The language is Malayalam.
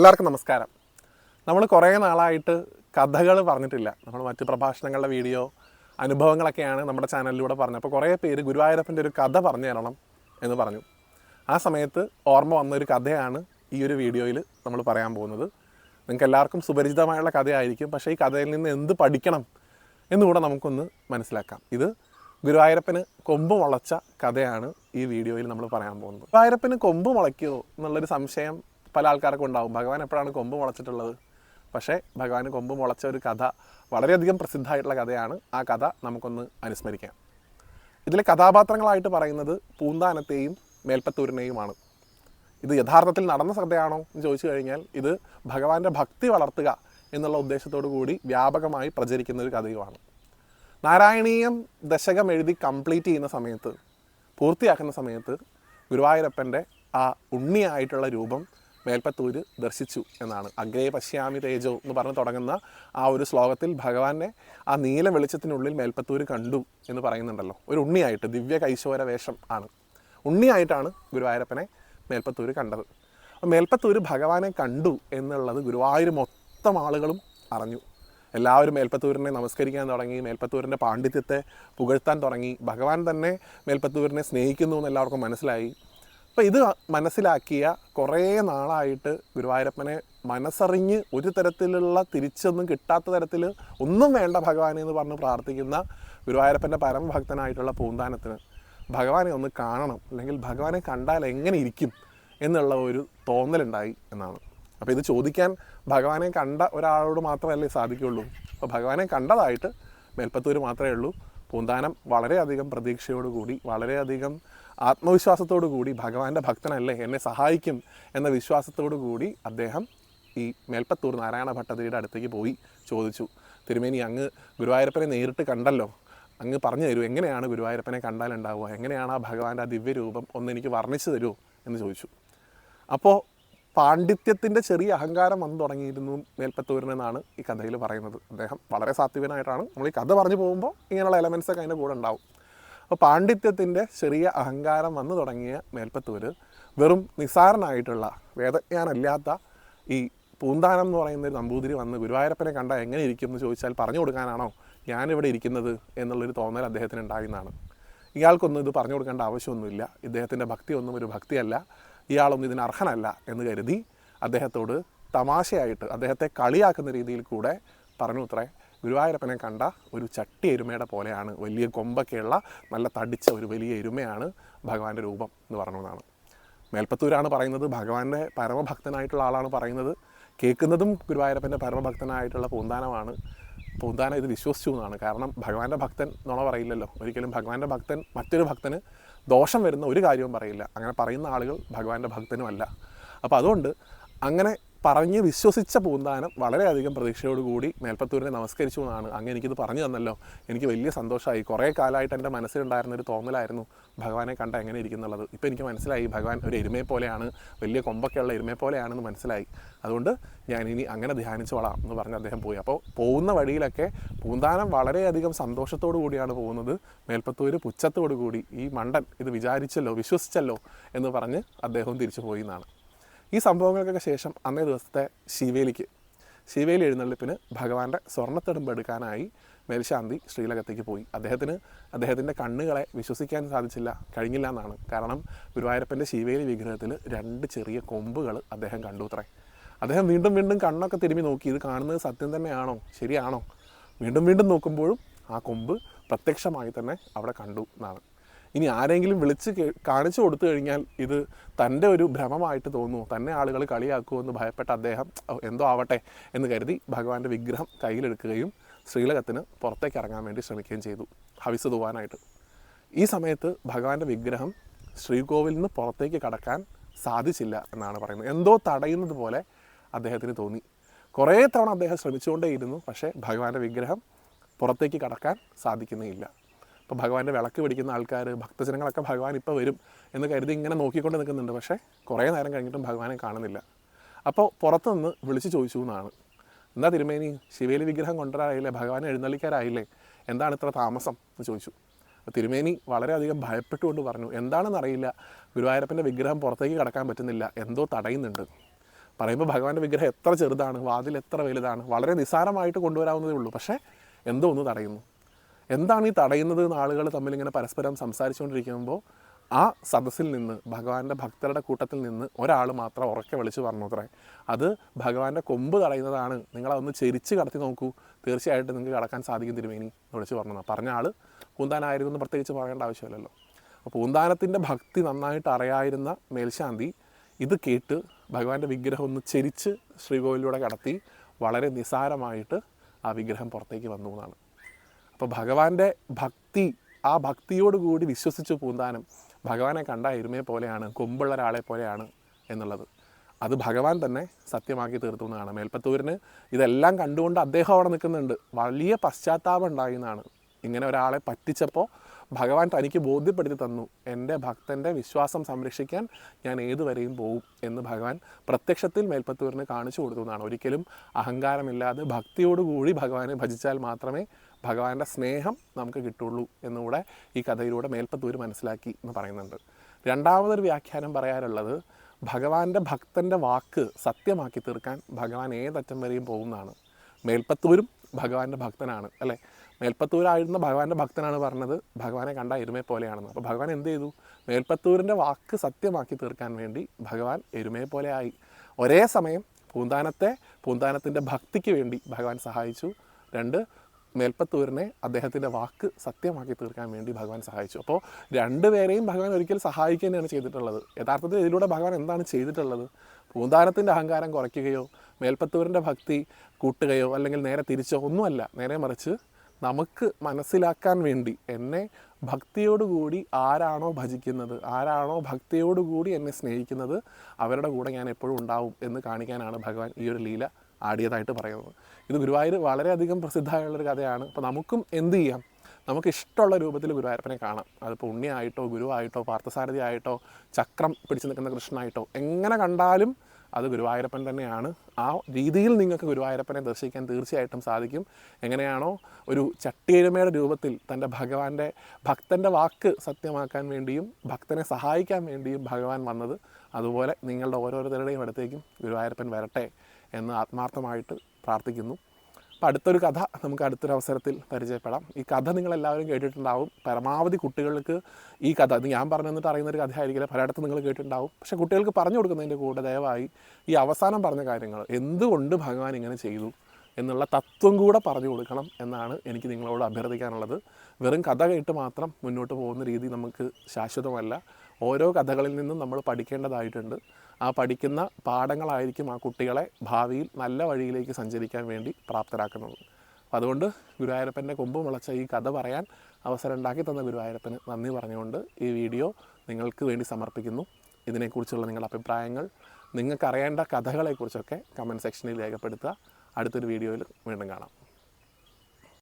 എല്ലാവർക്കും നമസ്കാരം. നമ്മൾ കുറേ നാളായിട്ട് കഥകൾ പറഞ്ഞിട്ടില്ല. നമ്മൾ മറ്റ് പ്രഭാഷണങ്ങളുടെ വീഡിയോ അനുഭവങ്ങളൊക്കെയാണ് നമ്മുടെ ചാനലിലൂടെ പറഞ്ഞത്. അപ്പോൾ കുറേ പേര് ഗുരുവായൂരപ്പന്റെ ഒരു കഥ പറഞ്ഞു തരണം എന്ന് പറഞ്ഞു. ആ സമയത്ത് ഓർമ്മ വന്ന ഒരു കഥയാണ് ഈ ഒരു വീഡിയോയിൽ നമ്മൾ പറയാൻ പോകുന്നത്. നിങ്ങൾക്ക് എല്ലാവർക്കും സുപരിചിതമായുള്ള കഥയായിരിക്കും. പക്ഷേ ഈ കഥയിൽ നിന്ന് എന്ത് പഠിക്കണം എന്നുകൂടെ നമുക്കൊന്ന് മനസ്സിലാക്കാം. ഇത് ഗുരുവായൂരപ്പന് കൊമ്പ് മുളച്ച കഥയാണ് ഈ വീഡിയോയിൽ നമ്മൾ പറയാൻ പോകുന്നത്. ഗുരുവായൂരപ്പന് കൊമ്പ് മുളയ്ക്കുമോ എന്നുള്ളൊരു സംശയം പല ആൾക്കാർക്കും ഉണ്ടാവും. ഭഗവാൻ എപ്പോഴാണ് കൊമ്പ് മുളച്ചിട്ടുള്ളത്? പക്ഷേ ഭഗവാന് കൊമ്പ് മുളച്ച ഒരു കഥ വളരെയധികം പ്രസിദ്ധമായിട്ടുള്ള കഥയാണ്. ആ കഥ നമുക്കൊന്ന് അനുസ്മരിക്കാം. ഇതിലെ കഥാപാത്രങ്ങളായിട്ട് പറയുന്നത് പൂന്താനത്തെയും മേൽപ്പത്തൂരിനെയുമാണ്. ഇത് യഥാർത്ഥത്തിൽ നടന്ന കഥയാണോ എന്ന് ചോദിച്ചു കഴിഞ്ഞാൽ ഇത് ഭഗവാന്റെ ഭക്തി വളർത്തുക എന്നുള്ള ഉദ്ദേശത്തോടു കൂടി വ്യാപകമായി പ്രചരിക്കുന്ന ഒരു കഥയുമാണ്. നാരായണീയം ദശകം എഴുതി കംപ്ലീറ്റ് ചെയ്യുന്ന സമയത്ത് പൂർത്തിയാക്കുന്ന സമയത്ത് ഗുരുവായൂരപ്പന്റെ ആ ഉണ്ണിയായിട്ടുള്ള രൂപം മേൽപ്പത്തൂര് ദർശിച്ചു എന്നാണ്. അഗ്രേ പശ്യാമി തേജോ എന്ന് പറഞ്ഞ് തുടങ്ങുന്ന ആ ഒരു ശ്ലോകത്തിൽ ഭഗവാനെ ആ നീല വെളിച്ചത്തിനുള്ളിൽ മേൽപ്പത്തൂര് കണ്ടു എന്ന് പറയുന്നുണ്ടല്ലോ. ഒരു ഉണ്ണിയായിട്ട് ദിവ്യ കൈശോര വേഷം ആണ്. ഉണ്ണിയായിട്ടാണ് ഗുരുവായൂരപ്പനെ മേൽപ്പത്തൂര് കണ്ടത്. അപ്പോൾ മേൽപ്പത്തൂര് ഭഗവാനെ കണ്ടു എന്നുള്ളത് ഗുരുവായൂർ മൊത്തം ആളുകളും അറിഞ്ഞു. എല്ലാവരും മേൽപ്പത്തൂരിനെ നമസ്കരിക്കാൻ തുടങ്ങി മേൽപ്പത്തൂരിന്റെ പാണ്ഡിത്യത്തെ പുകഴ്ത്താൻ തുടങ്ങി. ഭഗവാൻ തന്നെ മേൽപ്പത്തൂരിനെ സ്നേഹിക്കുന്നു എന്ന് എല്ലാവർക്കും മനസ്സിലായി. അപ്പോൾ ഇത് മനസ്സിലാക്കിയ കുറേ നാളായിട്ട് ഗുരുവായൂരപ്പനെ മനസ്സറിഞ്ഞ് ഒരു തരത്തിലുള്ള തിരിച്ചൊന്നും കിട്ടാത്ത തരത്തിൽ ഒന്നും വേണ്ട ഭഗവാനെ എന്ന് പറഞ്ഞ് പ്രാർത്ഥിക്കുന്ന ഗുരുവായൂരപ്പന്റെ പരമഭക്തനായിട്ടുള്ള പൂന്താനത്തിന് ഭഗവാനെ ഒന്ന് കാണണം അല്ലെങ്കിൽ ഭഗവാനെ കണ്ടാൽ എങ്ങനെ ഇരിക്കും എന്നുള്ള ഒരു തോന്നലുണ്ടായി എന്നാണ്. അപ്പോൾ ഇത് ചോദിക്കാൻ ഭഗവാനെ കണ്ട ഒരാളോട് മാത്രമല്ലേ സാധിക്കുള്ളൂ. അപ്പോൾ ഭഗവാനെ കണ്ടതായിട്ട് മേൽപ്പത്തൂർ മാത്രമേ ഉള്ളൂ. പൂന്താനം വളരെയധികം പ്രതീക്ഷയോടുകൂടി വളരെയധികം ആത്മവിശ്വാസത്തോടു കൂടി ഭഗവാന്റെ ഭക്തനല്ലേ എന്നെ സഹായിക്കും എന്ന വിശ്വാസത്തോടു കൂടി അദ്ദേഹം ഈ മേൽപ്പത്തൂർ നാരായണ ഭട്ടതിരിയുടെ അടുത്തേക്ക് പോയി ചോദിച്ചു. തിരുമേനി അങ്ങ് ഗുരുവായൂരപ്പനെ നേരിട്ട് കണ്ടല്ലോ? അങ്ങ് പറഞ്ഞു തരൂ എങ്ങനെയാണ് ഗുരുവായൂരപ്പനെ കണ്ടാലുണ്ടാവുക? എങ്ങനെയാണ് ആ ഭഗവാന്റെ ആ ദിവ്യരൂപം ഒന്ന് എനിക്ക് വർണിച്ചു തരുമോ എന്ന് ചോദിച്ചു. അപ്പോൾ പാണ്ഡിത്യത്തിന്റെ ചെറിയ അഹങ്കാരം വന്നു തുടങ്ങിയിരുന്നു മേൽപ്പത്തൂരിനെന്നാണ് ഈ കഥയിൽ പറയുന്നത്. അദ്ദേഹം വളരെ സാത്വികനായിട്ടാണ് നമ്മൾ ഈ കഥ പറഞ്ഞു പോകുമ്പോൾ ഇങ്ങനെയുള്ള എലമെൻസ് ഒക്കെ അതിന്റെ കൂടെ ഉണ്ടാവും. അപ്പോൾ പാണ്ഡിത്യത്തിന്റെ ചെറിയ അഹങ്കാരം വന്നു തുടങ്ങിയ മേൽപ്പത്തൂർ വെറും നിസ്സാരനായിട്ടുള്ള വേദജ്ഞാനല്ലാത്ത ഈ പൂന്താനം എന്ന് പറയുന്ന ഒരു നമ്പൂതിരി വന്ന് ഗുരുവായൂരപ്പനെ കണ്ടാൽ എങ്ങനെ ഇരിക്കും എന്ന് ചോദിച്ചാൽ പറഞ്ഞു കൊടുക്കാനാണോ ഞാനിവിടെ ഇരിക്കുന്നത് എന്നുള്ളൊരു തോന്നൽ അദ്ദേഹത്തിന് ഉണ്ടായിരുന്നതാണ് ഇയാൾക്കൊന്നും ഇത് പറഞ്ഞു കൊടുക്കേണ്ട ആവശ്യമൊന്നുമില്ല. ഇദ്ദേഹത്തിന്റെ ഭക്തി ഒന്നും ഒരു ഭക്തിയല്ല. ഇയാളൊന്നും ഇതിന് അർഹനല്ല എന്ന് കരുതി അദ്ദേഹത്തോട് തമാശയായിട്ട് അദ്ദേഹത്തെ കളിയാക്കുന്ന രീതിയിൽ കൂടെ പറഞ്ഞു അത്രേ ഗുരുവായൂരപ്പനെ കണ്ട ഒരു ചട്ടി എരുമയുടെ പോലെയാണ് വലിയ കൊമ്പൊക്കെയുള്ള നല്ല തടിച്ച ഒരു വലിയ എരുമയാണ് ഭഗവാന്റെ രൂപം എന്ന് പറഞ്ഞതാണ് മേൽപ്പത്തൂരാണ് പറയുന്നത് ഭഗവാന്റെ പരമഭക്തനായിട്ടുള്ള ആളാണ് പറയുന്നത്. കേൾക്കുന്നതും ഗുരുവായൂരപ്പന്റെ പരമഭക്തനായിട്ടുള്ള പൂന്താനമാണ്. പൂന്താനം ഇത് വിശ്വസിച്ചു എന്നാണ്. കാരണം ഭഗവാന്റെ ഭക്തൻ നുണ പറയില്ലല്ലോ. ഒരിക്കലും ഭഗവാന്റെ ഭക്തൻ മറ്റൊരു ഭക്തന് ദോഷം വരുന്ന ഒരു കാര്യവും പറയില്ല. അങ്ങനെ പറയുന്ന ആളുകൾ ഭഗവാന്റെ ഭക്തനുമല്ല. അപ്പോൾ അതുകൊണ്ട് അങ്ങനെ പറഞ്ഞ് വിശ്വസിച്ച പൂന്താനം വളരെയധികം പ്രതീക്ഷയോടുകൂടി മേൽപ്പത്തൂരിനെ നമസ്കരിച്ചു എന്നാണ് അങ്ങ് എനിക്കിത് പറഞ്ഞു തന്നല്ലോ. എനിക്ക് വലിയ സന്തോഷമായി. കുറേ കാലമായിട്ട് എന്റെ മനസ്സിലുണ്ടായിരുന്ന ഒരു തോന്നലായിരുന്നു ഭഗവാനെ കണ്ട എങ്ങനെ ഇരിക്കുന്നുള്ളത്. ഇപ്പോൾ എനിക്ക് മനസ്സിലായി ഭഗവാൻ ഒരു എരുമയെ പോലെയാണ് വലിയ കൊമ്പൊക്കെയുള്ള എരുമയെ പോലെയാണെന്ന് മനസ്സിലായി. അതുകൊണ്ട് ഞാൻ ഇനി അങ്ങനെ ധ്യാനിച്ചോളാം എന്ന് പറഞ്ഞ് അദ്ദേഹം പോയി. അപ്പോൾ പോകുന്ന വഴിയിലൊക്കെ പൂന്താനം വളരെയധികം സന്തോഷത്തോടു കൂടിയാണ് പോകുന്നത്. മേൽപ്പത്തൂർ പുച്ഛത്തോടു കൂടി ഈ മണ്ടൻ ഇത് വിചാരിച്ചല്ലോ വിശ്വസിച്ചല്ലോ എന്ന് പറഞ്ഞ് അദ്ദേഹം തിരിച്ചു പോയി എന്നാണ്. ഈ സംഭവങ്ങൾക്കൊക്കെ ശേഷം അന്നേ ദിവസത്തെ ശിവേലിക്ക്. ശിവേലി എഴുന്നള്ളിപ്പിന് ഭഗവാന്റെ സ്വർണത്തെടുമ്പ് എടുക്കാനായി മേൽശാന്തി ശ്രീലകത്തേക്ക് പോയി. അദ്ദേഹത്തിന് അദ്ദേഹത്തിന്റെ കണ്ണുകളെ വിശ്വസിക്കാൻ സാധിച്ചില്ല കഴിഞ്ഞില്ല എന്നാണ്. കാരണം ഗുരുവായൂരപ്പന്റെ ശിവേലി വിഗ്രഹത്തിൽ രണ്ട് ചെറിയ കൊമ്പുകൾ അദ്ദേഹം കണ്ടു അത്രേ. അദ്ദേഹം വീണ്ടും വീണ്ടും കണ്ണൊക്കെ തിരുമ്പി നോക്കി. ഇത് കാണുന്നത് സത്യം തന്നെയാണോ? ശരിയാണോ? വീണ്ടും വീണ്ടും നോക്കുമ്പോഴും ആ കൊമ്പ് പ്രത്യക്ഷമായി തന്നെ അവിടെ കണ്ടു എന്നാണ്. ഇനി ആരെങ്കിലും വിളിച്ച് കാണിച്ചു കൊടുത്തു കഴിഞ്ഞാൽ ഇത് തന്റെ ഒരു ഭ്രമമായിട്ട് തോന്നുമോ തന്നെ ആളുകൾ കളിയാക്കുമോ എന്ന് ഭയപ്പെട്ട അദ്ദേഹം എന്തോ ആവട്ടെ എന്ന് കരുതി ഭഗവാന്റെ വിഗ്രഹം കയ്യിലെടുക്കുകയും ശ്രീലകത്തിന് പുറത്തേക്ക് ഇറങ്ങാൻ വേണ്ടി ശ്രമിക്കുകയും ചെയ്തു ഹവിസ് തൂവാനായിട്ട്. ഈ സമയത്ത് ഭഗവാന്റെ വിഗ്രഹം ശ്രീകോവിലിൽ നിന്ന് പുറത്തേക്ക് കടക്കാൻ സാധിച്ചില്ല എന്നാണ് പറയുന്നത്. എന്തോ തടയുന്നത് പോലെ അദ്ദേഹത്തിന് തോന്നി. കുറേ തവണ അദ്ദേഹം ശ്രമിച്ചുകൊണ്ടേയിരുന്നു പക്ഷേ ഭഗവാന്റെ വിഗ്രഹം പുറത്തേക്ക് കടക്കാൻ സാധിക്കുന്നേയില്ല ഇപ്പോൾ ഭഗവാന്റെ വിളക്ക് പിടിക്കുന്ന ആൾക്കാർ ഭക്തജനങ്ങളൊക്കെ ഭഗവാൻ ഇപ്പോൾ വരും എന്ന് കരുതി ഇങ്ങനെ നോക്കിക്കൊണ്ട് നിൽക്കുന്നുണ്ട്. പക്ഷേ കുറേ നേരം കഴിഞ്ഞിട്ടും ഭഗവാനെ കാണുന്നില്ല. അപ്പോൾ പുറത്തുനിന്ന് വിളിച്ച് ചോദിച്ചു എന്നാണ്. എന്താ തിരുമേനി ശിവേലി വിഗ്രഹം കൊണ്ടുവരാറായില്ലേ? ഭഗവാനെ എഴുന്നള്ളിക്കാരായില്ലേ എന്താണ് ഇത്ര താമസം? എന്ന് ചോദിച്ചു. തിരുമേനി വളരെയധികം ഭയപ്പെട്ടുകൊണ്ട് പറഞ്ഞു എന്താണെന്നറിയില്ല. ഗുരുവായൂരപ്പന്റെ വിഗ്രഹം പുറത്തേക്ക് കടക്കാൻ പറ്റുന്നില്ല. എന്തോ തടയുന്നുണ്ട്. പറയുമ്പോൾ ഭഗവാന്റെ വിഗ്രഹം എത്ര ചെറുതാണ് വാതിൽ എത്ര വലുതാണ് വളരെ നിസ്സാരമായിട്ട് കൊണ്ടുവരാവുന്നതേ ഉള്ളൂ. പക്ഷേ എന്തോ ഒന്ന് തടയുന്നു. എന്താണ് ഈ തടയുന്നത് എന്ന് ആളുകൾ തമ്മിൽ ഇങ്ങനെ പരസ്പരം സംസാരിച്ചുകൊണ്ടിരിക്കുമ്പോൾ ആ സദസ്സിൽ നിന്ന് ഭഗവാന്റെ ഭക്തരുടെ കൂട്ടത്തിൽ നിന്ന് ഒരാൾ മാത്രം ഉറക്കെ വിളിച്ചു പറഞ്ഞു അത്രേ. അത് ഭഗവാന്റെ കൊമ്പ് തടയുന്നതാണ്. നിങ്ങളതൊന്ന് ചെരിച്ച് കടത്തി നോക്കൂ. തീർച്ചയായിട്ടും നിങ്ങൾക്ക് കടക്കാൻ സാധിക്കും തിരുമേനി എന്ന് വിളിച്ച് പറഞ്ഞു പറഞ്ഞ ആൾ പൂന്താനായിരുന്നു എന്ന് പ്രത്യേകിച്ച് പറയേണ്ട ആവശ്യമില്ലല്ലോ. അപ്പോൾ പൂന്താനത്തിന്റെ ഭക്തി നന്നായിട്ട് അറിയായിരുന്ന മേൽശാന്തി ഇത് കേട്ട് ഭഗവാന്റെ വിഗ്രഹം ഒന്ന് ചെരിച്ച് ശ്രീകോവിലൂടെ കടത്തി വളരെ നിസാരമായിട്ട് ആ വിഗ്രഹം പുറത്തേക്ക് വന്നു എന്നാണ്. അപ്പോൾ ഭഗവാന്റെ ഭക്തി ആ ഭക്തിയോടുകൂടി വിശ്വസിച്ച് പൂന്താനം ഭഗവാനെ കണ്ട എരുമയെ പോലെയാണ് കൊമ്പുള്ള ഒരാളെ പോലെയാണ് എന്നുള്ളത്. അത് ഭഗവാൻ തന്നെ സത്യമാക്കി തീർത്തു എന്നാണ്. മേൽപ്പത്തൂരിന് ഇതെല്ലാം കണ്ടുകൊണ്ട് അദ്ദേഹം അവിടെ നിൽക്കുന്നുണ്ട്. വലിയ പശ്ചാത്താപം ഉണ്ടായി എന്നാണ്. ഇങ്ങനെ ഒരാളെ പറ്റിച്ചപ്പോൾ ഭഗവാൻ തനിക്ക് ബോധ്യപ്പെടുത്തി തന്നു. എന്റെ ഭക്തന്റെ വിശ്വാസം സംരക്ഷിക്കാൻ ഞാൻ ഏതുവരെയും പോകും എന്ന് ഭഗവാൻ പ്രത്യക്ഷത്തിൽ മേൽപ്പത്തൂരിന് കാണിച്ചു കൊടുത്തു എന്നാണ്. ഒരിക്കലും അഹങ്കാരമില്ലാതെ ഭക്തിയോടുകൂടി ഭഗവാനെ ഭജിച്ചാൽ മാത്രമേ ഭഗവാന്റെ സ്നേഹം നമുക്ക് കിട്ടുള്ളൂ എന്നുകൂടെ ഈ കഥയിലൂടെ മേൽപ്പത്തൂർ മനസ്സിലാക്കി എന്ന് പറയുന്നുണ്ട്. രണ്ടാമതൊരു വ്യാഖ്യാനം പറയാനുള്ളത് ഭഗവാന്റെ ഭക്തന്റെ വാക്ക് സത്യമാക്കി തീർക്കാൻ ഭഗവാൻ ഏതറ്റം വരെയും പോകുന്നതാണ്. മേൽപ്പത്തൂരും ഭഗവാന്റെ ഭക്തനാണ് അല്ലേ? മേൽപ്പത്തൂരായിരുന്ന ഭഗവാന്റെ ഭക്തനാണ് പറഞ്ഞത്. ഭഗവാനെ കണ്ട എരുമയെ പോലെയാണെന്ന്. അപ്പോൾ ഭഗവാൻ എന്ത് ചെയ്തു? മേൽപ്പത്തൂരിന്റെ വാക്ക് സത്യമാക്കി തീർക്കാൻ വേണ്ടി ഭഗവാൻ എരുമയെ പോലെ ആയി ഒരേ സമയം പൂന്താനത്തെ പൂന്താനത്തിന്റെ ഭക്തിക്ക് വേണ്ടി ഭഗവാൻ സഹായിച്ചു. രണ്ട് മേൽപ്പത്തൂരിനെ അദ്ദേഹത്തിന്റെ വാക്ക് സത്യമാക്കി തീർക്കാൻ വേണ്ടി ഭഗവാൻ സഹായിച്ചു. അപ്പോൾ രണ്ടുപേരെയും ഭഗവാൻ ഒരിക്കൽ സഹായിക്കുക തന്നെയാണ് ചെയ്തിട്ടുള്ളത്. യഥാർത്ഥത്തിൽ ഇതിലൂടെ ഭഗവാൻ എന്താണ് ചെയ്തിട്ടുള്ളത്? പൂന്താനത്തിന്റെ അഹങ്കാരം കുറയ്ക്കുകയോ മേൽപ്പത്തൂരിന്റെ ഭക്തി കൂട്ടുകയോ അല്ലെങ്കിൽ നേരെ തിരിച്ചോ ഒന്നുമല്ല. നേരെ മറിച്ച് നമുക്ക് മനസ്സിലാക്കാൻ വേണ്ടി എന്നെ ഭക്തിയോടുകൂടി ആരാണോ ഭജിക്കുന്നത് ആരാണോ ഭക്തിയോടുകൂടി എന്നെ സ്നേഹിക്കുന്നത് അവരുടെ കൂടെ ഞാൻ എപ്പോഴും ഉണ്ടാവും എന്ന് കാണിക്കാനാണ് ഭഗവാൻ ഈ ഒരു ലീല ആടിയതായിട്ട് പറയുന്നത്. ഇത് ഗുരുവായൂർ വളരെയധികം പ്രസിദ്ധമായുള്ളൊരു കഥയാണ്. അപ്പോൾ നമുക്കും എന്ത് ചെയ്യാം? നമുക്ക് ഇഷ്ടമുള്ള രൂപത്തിൽ ഗുരുവായൂരപ്പനെ കാണാം. അതിപ്പോൾ ഉണ്ണിയായിട്ടോ ഗുരുവായിട്ടോ പാർത്ഥസാരഥി ആയിട്ടോ ചക്രം പിടിച്ചു നിൽക്കുന്ന കൃഷ്ണനായിട്ടോ എങ്ങനെ കണ്ടാലും അത് ഗുരുവായൂരപ്പൻ തന്നെയാണ്. ആ രീതിയിൽ നിങ്ങൾക്ക് ഗുരുവായൂരപ്പനെ ദർശിക്കാൻ തീർച്ചയായിട്ടും സാധിക്കും. എങ്ങനെയാണോ ഒരു ചട്ടിയെരുമയുടെ രൂപത്തിൽ തന്റെ ഭഗവാന്റെ ഭക്തന്റെ വാക്ക് സത്യമാക്കാൻ വേണ്ടിയും ഭക്തനെ സഹായിക്കാൻ വേണ്ടിയും ഭഗവാൻ വന്നത്. അതുപോലെ നിങ്ങളുടെ ഓരോരുത്തരുടെയും അടുത്തേക്കും ഗുരുവായൂരപ്പൻ വരട്ടെ എന്ന് ആത്മാർത്ഥമായിട്ട് പ്രാർത്ഥിക്കുന്നു. അപ്പോൾ അടുത്തൊരു കഥ നമുക്ക് അടുത്തൊരു അവസരത്തിൽ പരിചയപ്പെടാം. ഈ കഥ നിങ്ങളെല്ലാവരും കേട്ടിട്ടുണ്ടാവും. പരമാവധി കുട്ടികൾക്ക് ഈ കഥ ഇത് ഞാൻ പറഞ്ഞു തന്നിട്ട് അറിയുന്ന ഒരു കഥ ആയിരിക്കില്ല പലയിടത്തും നിങ്ങൾ കേട്ടിട്ടുണ്ടാവും. പക്ഷേ കുട്ടികൾക്ക് പറഞ്ഞു കൊടുക്കുന്നതിന്റെ കൂടെ ദയവായി ഈ അവസാനം പറഞ്ഞ കാര്യങ്ങൾ എന്തുകൊണ്ട് ഭഗവാൻ ഇങ്ങനെ ചെയ്തു എന്നുള്ള തത്വം കൂടെ പറഞ്ഞു കൊടുക്കണം എന്നാണ് എനിക്ക് നിങ്ങളോട് അഭ്യർത്ഥിക്കാനുള്ളത്. വെറും കഥ കേട്ട് മാത്രം മുന്നോട്ട് പോകുന്ന രീതി നമുക്ക് ശാശ്വതമല്ല. ഓരോ കഥകളിൽ നിന്നും നമ്മൾ പഠിക്കേണ്ടതായിട്ടുണ്ട്. ആ പഠിക്കുന്ന പാഠങ്ങളായിരിക്കും ആ കുട്ടികളെ ഭാവിയിൽ നല്ല വഴിയിലേക്ക് സഞ്ചരിക്കാൻ വേണ്ടി പ്രാപ്തരാക്കുന്നത്. അതുകൊണ്ട് ഗുരുവായൂരപ്പന്റെ കൊമ്പ് മുളച്ച ഈ കഥ പറയാൻ അവസരം ഉണ്ടാക്കി തന്ന ഗുരുവായൂരപ്പന് നന്ദി പറഞ്ഞുകൊണ്ട് ഈ വീഡിയോ നിങ്ങൾക്ക് വേണ്ടി സമർപ്പിക്കുന്നു. ഇതിനെക്കുറിച്ചുള്ള നിങ്ങളുടെ അഭിപ്രായങ്ങൾ നിങ്ങൾക്കറിയേണ്ട കഥകളെക്കുറിച്ചൊക്കെ കമന്റ് സെക്ഷനിൽ രേഖപ്പെടുത്തുക. അടുത്തൊരു വീഡിയോയിൽ വീണ്ടും കാണാം.